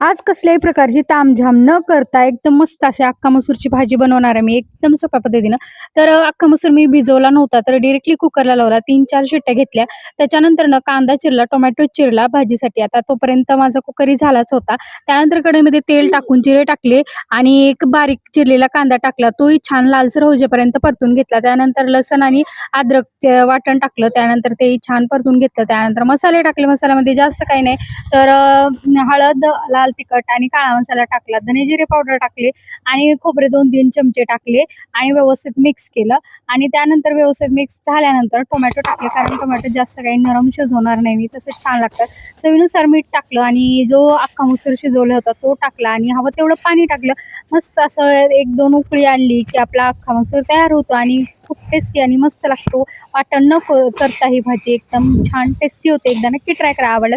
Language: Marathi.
आज कसल्याही प्रकारची तामझाम न करता एकदम मस्त अशी अख्खा मसूरची भाजी बनवणार आहे मी. एकदम सोप्या पद्धतीनं. तर अख्खा मसूर मी भिजवला नव्हता तर डिरेक्टली कुकरला लावला. तीन चार शिट्ट्या घेतल्या. त्याच्यानंतर ना कांदा चिरला टोमॅटो चिरला भाजीसाठी. आता तोपर्यंत माझा कुकरी झालाच होता. त्यानंतर कडेमध्ये तेल टाकून जिरे टाकले आणि एक बारीक चिरलेला कांदा टाकला. तोही छान लालसर होजेपर्यंत परतून घेतला. त्यानंतर लसण आणि अद्रकचे वाटण टाकलं. त्यानंतर तेही छान परतून घेतलं. त्यानंतर मसाले टाकले. मसाल्यामध्ये जास्त काही नाही. तर हळद लाल तिखट आणि काळा मसाला टाकला धने जिरे पावडर टाकले आणि खोबरे दोन तीन चमचे टाकले आणि व्यवस्थित मिक्स केलं. आणि त्यानंतर व्यवस्थित मिक्स झाल्यानंतर टोमॅटो टाकले कारण टोमॅटो जास्त काही नरम शिजवणार नाही मी तसंच छान लागतं. चवीनुसार मीठ टाकलं आणि जो अख्खा मसूर शिजवला होता तो टाकला आणि हवं तेवढं पाणी टाकलं. मस्त असं एक दोन उकळी आणली की आपला अख्खा मसूर तयार होतो आणि खूप टेस्टी आणि मस्त लागतो. वाटण न करता ही भाजी एकदम छान टेस्टी होते. एकदा नक्की ट्राय करा आवडलं